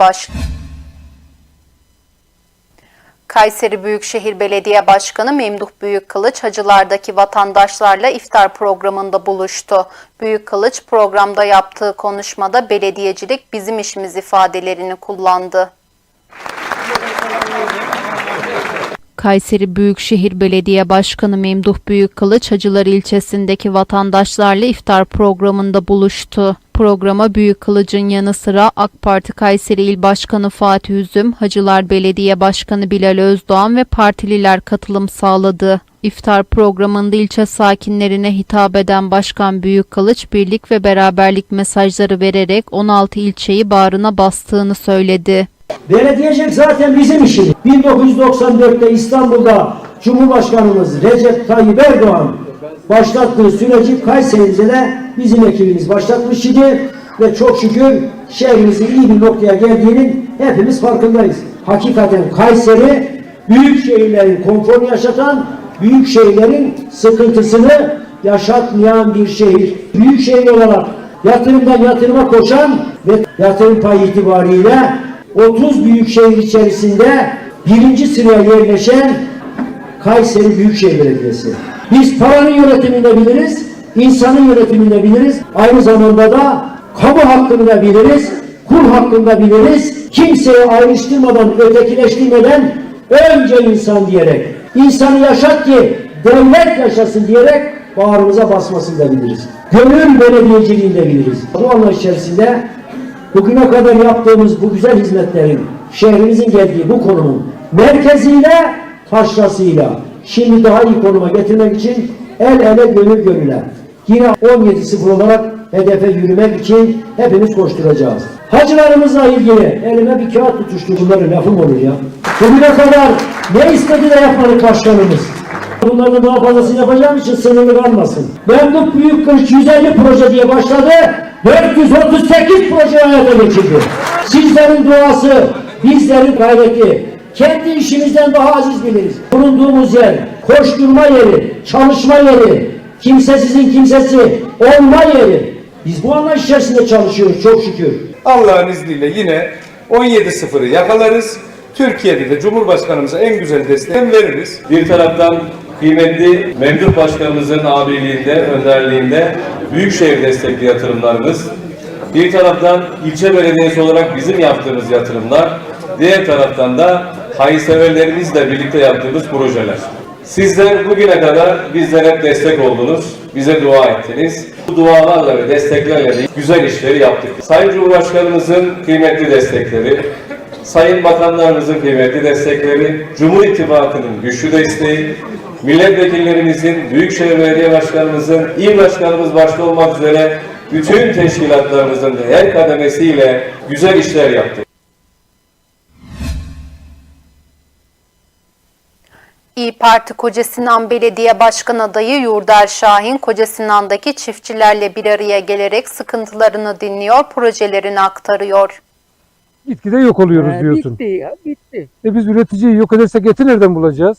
baş. Kayseri Büyükşehir Belediye Başkanı Memduh Büyükkılıç hacılardaki vatandaşlarla iftar programında buluştu. Büyükkılıç programda yaptığı konuşmada belediyecilik bizim işimiz ifadelerini kullandı. Kayseri Büyükşehir Belediye Başkanı Memduh Büyükkılıç Hacılar ilçesindeki vatandaşlarla iftar programında buluştu. Programa Büyükkılıç'ın yanı sıra AK Parti Kayseri İl Başkanı Fatih Üzüm, Hacılar Belediye Başkanı Bilal Özdoğan ve partililer katılım sağladı. İftar programında ilçe sakinlerine hitap eden Başkan Büyükkılıç birlik ve beraberlik mesajları vererek 16 ilçeyi bağrına bastığını söyledi. Belediyecilik zaten bizim işimiz. 1994'te İstanbul'da Cumhurbaşkanımız Recep Tayyip Erdoğan başlattığı süreci Kayseri'de de bizim ekibimiz başlatmış idi ve çok şükür şehrimizin iyi bir noktaya geldiğinin hepimiz farkındayız. Hakikaten Kayseri büyük şehirlerin konforunu yaşatan, büyük şehirlerin sıkıntısını yaşatmayan bir şehir. Büyük şehir olarak yatırımdan yatırıma koşan ve yatırım payı itibariyle 30 büyük şehir içerisinde birinci sıraya yerleşen Kayseri Büyükşehir Belediyesi. Biz paranın yönetiminde biliriz, insanın yönetiminde biliriz. Aynı zamanda da kamu hakkını da biliriz, kul hakkını da biliriz. Kimseyi ayrıştırmadan, ötekileştirmeden önce insan diyerek, insanı yaşat ki devlet yaşasın diyerek bağrımıza basmasını da biliriz. Gönül belediyeciliğini de biliriz. Bu anlayış içerisinde bugüne kadar yaptığımız bu güzel hizmetlerin şehrimizin geldiği bu konumun merkeziyle taşrasıyla şimdi daha iyi konuma getirmek için el ele gönül gönüle yine 17-0 olarak hedefe yürümek için hepimiz koşturacağız. Hacılarımızla ilgili elime bir kağıt tutuştu bunların lafım olur ya. Bugüne kadar ne istedi de yapmadık başkanımız. Bunların daha fazlasını yapacağım için sınırlı kalmasın. Memduh Büyük Kılıç 150 proje diye başladı. 438 proje hayata geçirdi. Sizlerin duası, bizlerin gayreti, kendi işimizden daha aziz biliriz. Bulunduğumuz yer, koşturma yeri, çalışma yeri, kimsesizin kimsesi olma yeri. Biz bu anlayış içerisinde çalışıyoruz çok şükür. Allah'ın izniyle yine 17-0'ı yakalarız. Türkiye'de de Cumhurbaşkanımıza en güzel desteği veririz. Bir taraftan kıymetli Memduh Başkanımızın abiliğinde, önderliğinde büyükşehir destekli yatırımlarımız, bir taraftan ilçe belediyesi olarak bizim yaptığımız yatırımlar, diğer taraftan da hayırseverlerimizle birlikte yaptığımız projeler. Sizler bugüne kadar bizlere hep destek oldunuz, bize dua ettiniz. Bu dualarla ve desteklerle de güzel işleri yaptık. Sayın Cumhurbaşkanımızın kıymetli destekleri, Sayın Bakanlarımızın kıymetli destekleri, Cumhur İttifakı'nın güçlü desteği, milletvekillerimizin, Büyükşehir Belediye Başkanımızın, il başkanımız başta olmak üzere bütün teşkilatlarımızın her kademesiyle güzel işler yaptık. İyi Parti Kocasinan Belediye Başkan adayı Yurder Şahin, Kocasinan'daki çiftçilerle bir araya gelerek sıkıntılarını dinliyor, projelerini aktarıyor. Gitgide yok oluyoruz Ee, diyorsun. Bitti ya bitti. E biz üreticiyi yok edersek eti nereden bulacağız?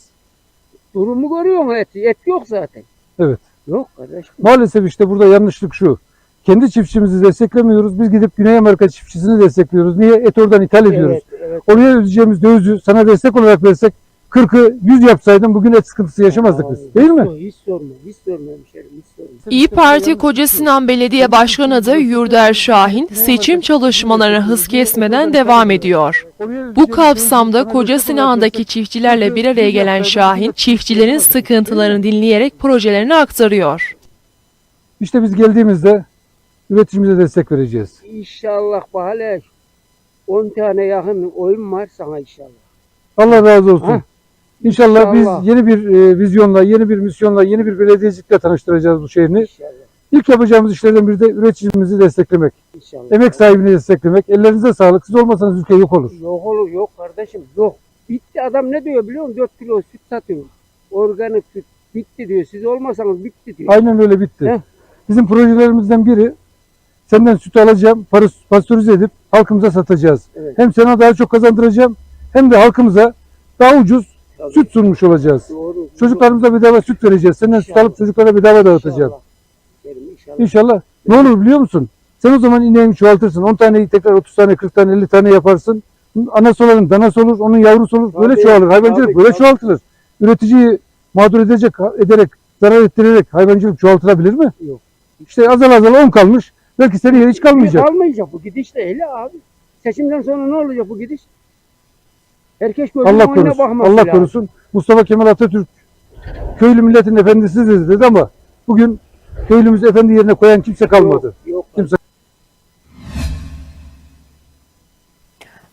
Durumu görüyor musun et? Et yok zaten. Evet. Yok kardeşim. Maalesef işte burada yanlışlık şu. Kendi çiftçimizi desteklemiyoruz. Biz gidip Güney Amerika çiftçisini destekliyoruz. Niye? Et oradan ithal ediyoruz. Evet, evet. Oraya ödeyeceğimiz dövizü sana destek olarak versek 40'ı 100 yapsaydın bugün et sıkıntısı yaşamazdık biz. Değil mi? Hiç sorma, hiç sorma hemşerim, hiç sorma. İyi Parti Kocasinan Belediye Başkan adayı Yurder Şahin seçim çalışmalarına hız kesmeden devam ediyor. Bu kapsamda Kocasinan'daki çiftçilerle bir araya gelen Şahin, çiftçilerin sıkıntılarını dinleyerek projelerini aktarıyor. İşte biz geldiğimizde üreticimize destek vereceğiz. İnşallah bahane 10 tane yakın oyun var sana inşallah. Allah razı olsun. Heh. İnşallah, İnşallah. biz yeni bir e, vizyonla, yeni bir misyonla, yeni bir belediyecilikle tanıştıracağız bu şehrini. İnşallah. İlk yapacağımız işlerden biri de üreticimizi desteklemek. İnşallah. Emek sahibini desteklemek. Ellerinize sağlık. Siz olmasanız ülke yok olur. Yok olur yok kardeşim yok. Bitti adam ne diyor biliyor musun? 4 kilo süt satıyor. Organik süt. Bitti diyor. Siz olmasanız bitti diyor. Aynen öyle bitti. Heh. Bizim projelerimizden biri senden süt alacağım, pastörize edip halkımıza satacağız. Evet. Hem sana daha çok kazandıracağım hem de halkımıza daha ucuz Tabii. süt sunmuş olacağız. Doğru. Çocuklarımıza bedava süt vereceğiz. Senden süt alıp çocuklara bedava dağıtacağız. İnşallah. İnşallah. İnşallah. Ne olur biliyor musun? Sen o zaman ineğini çoğaltırsın. 10 taneyi tekrar 30 tane, 40 tane, 50 tane yaparsın. Anası olanın danası olur, onun yavrusu olur. Böyle Tabii, çoğalır. Hayvancılık tabii, böyle tabii. çoğaltılır. Üreticiyi mağdur edecek, ederek, zarar ettirerek hayvancılık çoğaltılabilir mi? Yok. İşte azal azal 10 kalmış. Belki seneye hiç kalmayacak. Kalmayacak bu gidiş de hele abi. Seçimden sonra ne olacak bu gidiş? Herkes gözünün Allah önüne korusun. bakması Allah lazım. korusun. Mustafa Kemal Atatürk köylü milletin efendisidir dedi ama bugün köylümüzü efendi yerine koyan kimse kalmadı. Yok, yok. Kimse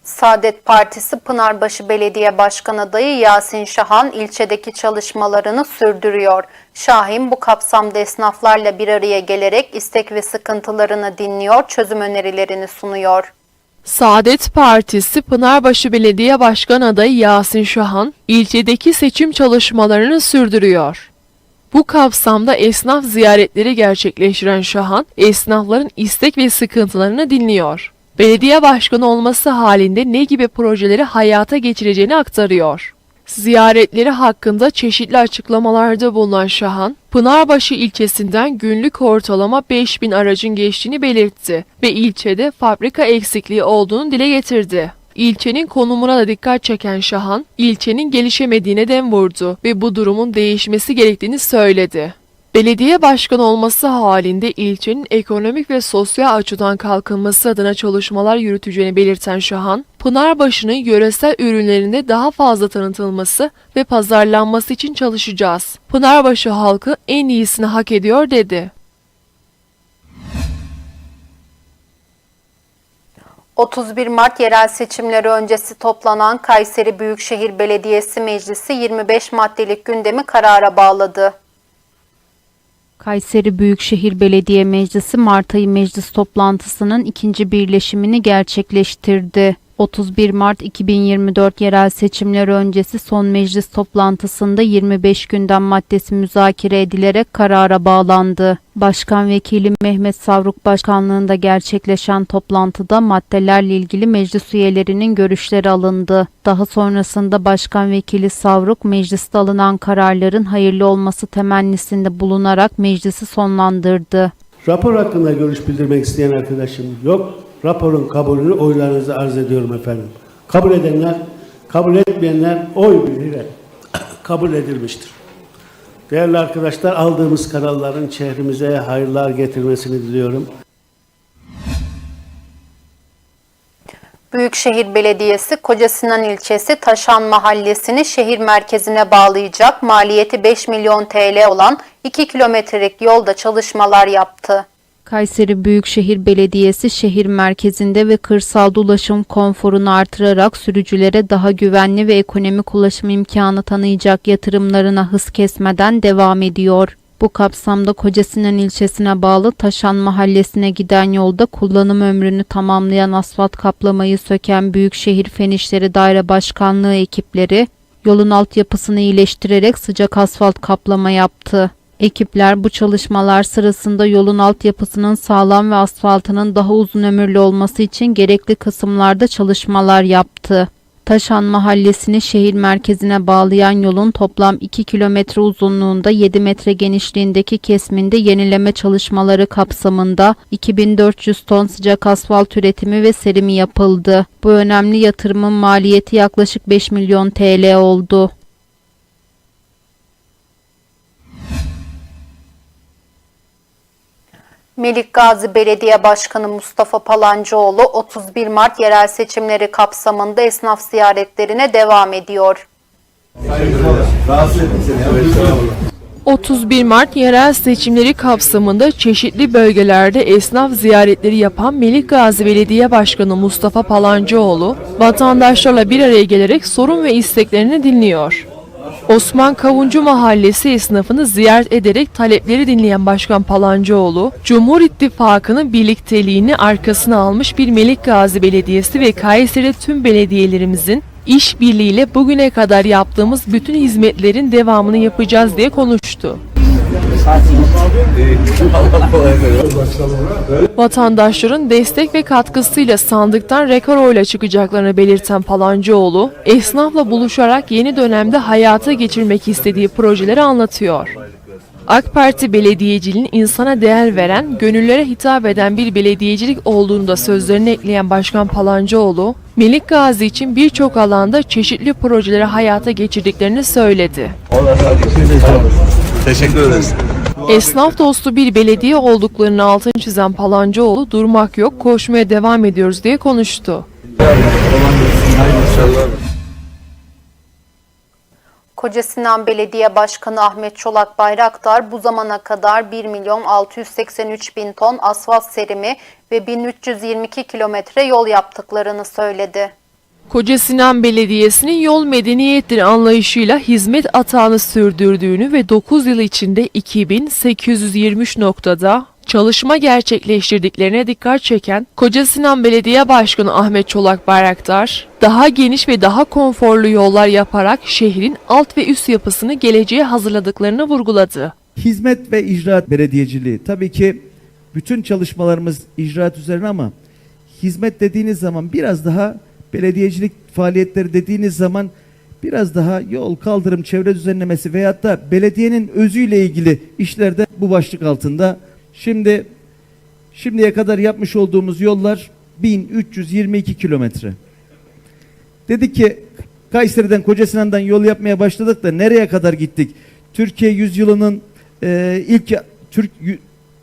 Saadet Partisi Pınarbaşı Belediye Başkan adayı Yasin Şahan ilçedeki çalışmalarını sürdürüyor. Şahin bu kapsamda esnaflarla bir araya gelerek istek ve sıkıntılarını dinliyor, çözüm önerilerini sunuyor. Saadet Partisi Pınarbaşı Belediye Başkan adayı Yasin Şahan, ilçedeki seçim çalışmalarını sürdürüyor. Bu kapsamda esnaf ziyaretleri gerçekleştiren Şahan, esnafların istek ve sıkıntılarını dinliyor. Belediye başkanı olması halinde ne gibi projeleri hayata geçireceğini aktarıyor. Ziyaretleri hakkında çeşitli açıklamalarda bulunan Şahan, Pınarbaşı ilçesinden günlük ortalama 5000 aracın geçtiğini belirtti ve ilçede fabrika eksikliği olduğunu dile getirdi. İlçenin konumuna da dikkat çeken Şahan, ilçenin gelişemediğine dem vurdu ve bu durumun değişmesi gerektiğini söyledi. Belediye başkanı olması halinde ilçenin ekonomik ve sosyal açıdan kalkınması adına çalışmalar yürüteceğini belirten Şahan, Pınarbaşı'nın yöresel ürünlerinde daha fazla tanıtılması ve pazarlanması için çalışacağız. Pınarbaşı halkı en iyisini hak ediyor dedi. 31 Mart yerel seçimleri öncesi toplanan Kayseri Büyükşehir Belediyesi Meclisi 25 maddelik gündemi karara bağladı. Kayseri Büyükşehir Belediye Meclisi Mart ayı meclis toplantısının ikinci birleşimini gerçekleştirdi. 31 Mart 2024 yerel seçimleri öncesi son meclis toplantısında 25 gündem maddesi müzakere edilerek karara bağlandı. Başkan Vekili Mehmet Savruk Başkanlığında gerçekleşen toplantıda maddelerle ilgili meclis üyelerinin görüşleri alındı. Daha sonrasında Başkan Vekili Savruk mecliste alınan kararların hayırlı olması temennisinde bulunarak meclisi sonlandırdı. Rapor hakkında görüş bildirmek isteyen arkadaşım yok. Raporun kabulünü oylarınıza arz ediyorum efendim. Kabul edenler, kabul etmeyenler oy birliğiyle kabul edilmiştir. Değerli arkadaşlar aldığımız kararların şehrimize hayırlar getirmesini diliyorum. Büyükşehir Belediyesi Kocasinan ilçesi Taşan Mahallesi'ni şehir merkezine bağlayacak maliyeti 5 milyon TL olan 2 kilometrelik yolda çalışmalar yaptı. Kayseri Büyükşehir Belediyesi şehir merkezinde ve kırsalda ulaşım konforunu artırarak sürücülere daha güvenli ve ekonomik ulaşım imkanı tanıyacak yatırımlarına hız kesmeden devam ediyor. Bu kapsamda Kocasinan ilçesine bağlı Taşan Mahallesi'ne giden yolda kullanım ömrünü tamamlayan asfalt kaplamayı söken Büyükşehir Fen İşleri Daire Başkanlığı ekipleri yolun altyapısını iyileştirerek sıcak asfalt kaplama yaptı. Ekipler bu çalışmalar sırasında yolun altyapısının sağlam ve asfaltının daha uzun ömürlü olması için gerekli kısımlarda çalışmalar yaptı. Taşan Mahallesi'ni şehir merkezine bağlayan yolun toplam 2 kilometre uzunluğunda 7 metre genişliğindeki kesminde yenileme çalışmaları kapsamında 2400 ton sıcak asfalt üretimi ve serimi yapıldı. Bu önemli yatırımın maliyeti yaklaşık 5 milyon TL oldu. Melik Gazi Belediye Başkanı Mustafa Palancıoğlu 31 Mart yerel seçimleri kapsamında esnaf ziyaretlerine devam ediyor. 31 Mart yerel seçimleri kapsamında çeşitli bölgelerde esnaf ziyaretleri yapan Melik Gazi Belediye Başkanı Mustafa Palancıoğlu, vatandaşlarla bir araya gelerek sorun ve isteklerini dinliyor. Osman Kavuncu Mahallesi esnafını ziyaret ederek talepleri dinleyen Başkan Palancıoğlu, Cumhur İttifakı'nın birlikteliğini arkasına almış bir Melik Gazi Belediyesi ve Kayseri tüm belediyelerimizin işbirliğiyle bugüne kadar yaptığımız bütün hizmetlerin devamını yapacağız diye konuştu. Vatandaşların destek ve katkısıyla sandıktan rekor oyla çıkacaklarını belirten Palancıoğlu, esnafla buluşarak yeni dönemde hayata geçirmek istediği projeleri anlatıyor. AK Parti belediyeciliğin insana değer veren, gönüllere hitap eden bir belediyecilik olduğunu da sözlerine ekleyen Başkan Palancıoğlu, Melik Gazi için birçok alanda çeşitli projeleri hayata geçirdiklerini söyledi. Teşekkür ederiz. Esnaf dostu bir belediye olduklarını altını çizen Palancıoğlu, durmak yok, koşmaya devam ediyoruz diye konuştu. Koca Sinan Belediye Başkanı Ahmet Çolak Bayraktar bu zamana kadar 1 milyon 683 bin ton asfalt serimi ve 1322 kilometre yol yaptıklarını söyledi. Koca Sinan Belediyesi'nin yol medeniyettir anlayışıyla hizmet atağını sürdürdüğünü ve 9 yıl içinde 2823 noktada çalışma gerçekleştirdiklerine dikkat çeken Koca Sinan Belediye Başkanı Ahmet Çolak Bayraktar, daha geniş ve daha konforlu yollar yaparak şehrin alt ve üst yapısını geleceğe hazırladıklarını vurguladı. Hizmet ve icraat belediyeciliği. Tabii ki bütün çalışmalarımız icraat üzerine ama hizmet dediğiniz zaman biraz daha belediyecilik faaliyetleri dediğiniz zaman biraz daha yol, kaldırım, çevre düzenlemesi veyahut da belediyenin özüyle ilgili işlerde bu başlık altında. Şimdi şimdiye kadar yapmış olduğumuz yollar 1322 kilometre. Dedik ki Kayseri'den Kocasinan'dan yol yapmaya başladık da nereye kadar gittik? Türkiye yüzyılının e, ilk Türk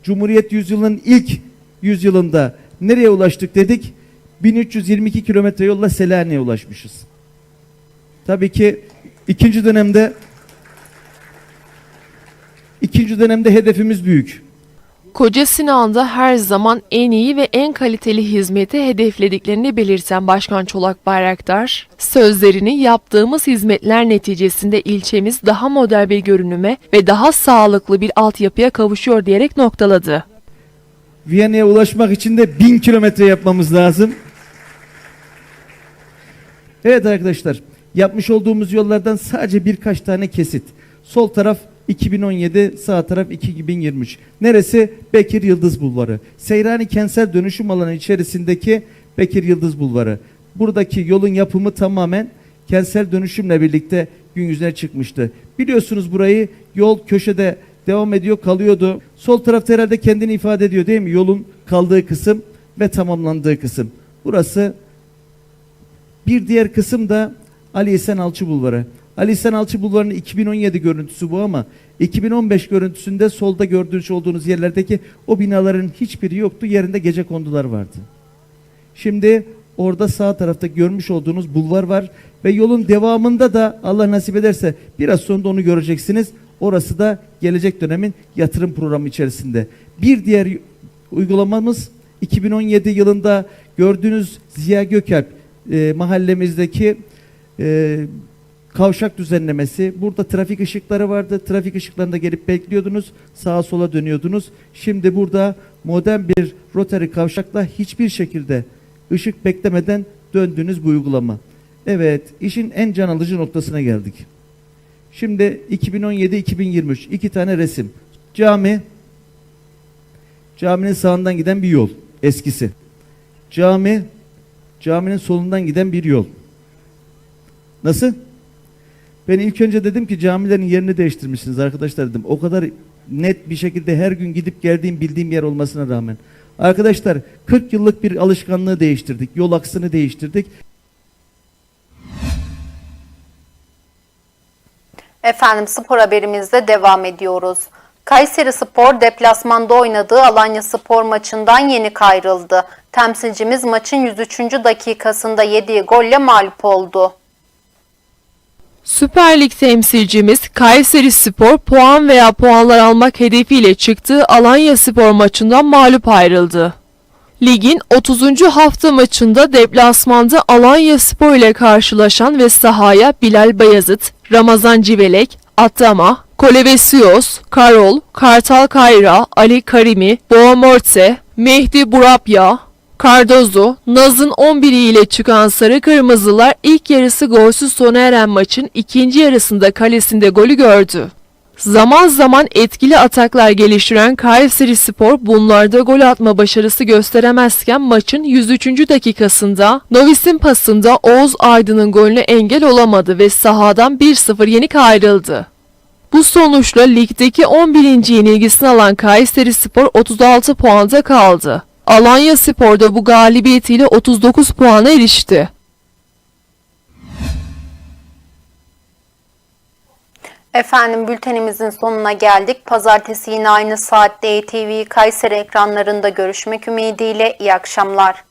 Cumhuriyet yüzyılının ilk yüzyılında nereye ulaştık dedik? 1322 kilometre yolla Selanik'e ulaşmışız. Tabii ki ikinci dönemde ikinci dönemde hedefimiz büyük. Koca Sinan'da her zaman en iyi ve en kaliteli hizmeti hedeflediklerini belirten Başkan Çolak Bayraktar, sözlerini yaptığımız hizmetler neticesinde ilçemiz daha modern bir görünüme ve daha sağlıklı bir altyapıya kavuşuyor diyerek noktaladı. Viyana'ya ulaşmak için de 1000 kilometre yapmamız lazım. Evet arkadaşlar, yapmış olduğumuz yollardan sadece birkaç tane kesit. Sol taraf 2017, sağ taraf 2023. Neresi? Bekir Yıldız Bulvarı. Seyrani kentsel dönüşüm alanı içerisindeki Bekir Yıldız Bulvarı. Buradaki yolun yapımı tamamen kentsel dönüşümle birlikte gün yüzüne çıkmıştı. Biliyorsunuz burayı yol köşede devam ediyor, kalıyordu. Sol tarafta herhalde kendini ifade ediyor değil mi? Yolun kaldığı kısım ve tamamlandığı kısım. Burası bir diğer kısım da Ali İhsan Alçı Bulvarı. Ali İhsan Alçı Bulvarı'nın 2017 görüntüsü bu ama 2015 görüntüsünde solda gördüğünüz olduğunuz yerlerdeki o binaların hiçbiri yoktu. Yerinde gece kondular vardı. Şimdi orada sağ tarafta görmüş olduğunuz bulvar var ve yolun devamında da Allah nasip ederse biraz sonra onu göreceksiniz. Orası da gelecek dönemin yatırım programı içerisinde. Bir diğer uygulamamız 2017 yılında gördüğünüz Ziya Gökalp e, mahallemizdeki e, kavşak düzenlemesi. Burada trafik ışıkları vardı. Trafik ışıklarında gelip bekliyordunuz. Sağa sola dönüyordunuz. Şimdi burada modern bir rotary kavşakla hiçbir şekilde ışık beklemeden döndüğünüz bu uygulama. Evet, işin en can alıcı noktasına geldik. Şimdi 2017-2023 iki tane resim. Cami, caminin sağından giden bir yol eskisi. Cami, caminin solundan giden bir yol. Nasıl? Ben ilk önce dedim ki camilerin yerini değiştirmişsiniz arkadaşlar dedim. O kadar net bir şekilde her gün gidip geldiğim bildiğim yer olmasına rağmen. Arkadaşlar 40 yıllık bir alışkanlığı değiştirdik. Yol aksını değiştirdik. Efendim spor haberimizde devam ediyoruz. Kayseri Spor deplasmanda oynadığı Alanya Spor maçından yeni kayrıldı. Temsilcimiz maçın 103. dakikasında yediği golle mağlup oldu. Süper Lig temsilcimiz Kayseri Spor puan veya puanlar almak hedefiyle çıktığı Alanya Spor maçından mağlup ayrıldı. Ligin 30. hafta maçında deplasmanda Alanya Spor ile karşılaşan ve sahaya Bilal Bayazıt, Ramazan Civelek, Atama, Kolevesios, Karol, Kartal Kayra, Ali Karimi, Boğamorte, Mehdi Burapya, Cardozo, Naz'ın 11'i ile çıkan Sarı Kırmızılar ilk yarısı golsüz sona eren maçın ikinci yarısında kalesinde golü gördü. Zaman zaman etkili ataklar geliştiren Kayseri Spor bunlarda gol atma başarısı gösteremezken maçın 103. dakikasında Novis'in pasında Oğuz Aydın'ın golüne engel olamadı ve sahadan 1-0 yenik ayrıldı. Bu sonuçla ligdeki 11. yenilgisini alan Kayseri Spor 36 puanda kaldı. Alanya Spor da bu galibiyetiyle 39 puana erişti. Efendim bültenimizin sonuna geldik. Pazartesi yine aynı saatte ATV Kayseri ekranlarında görüşmek ümidiyle iyi akşamlar.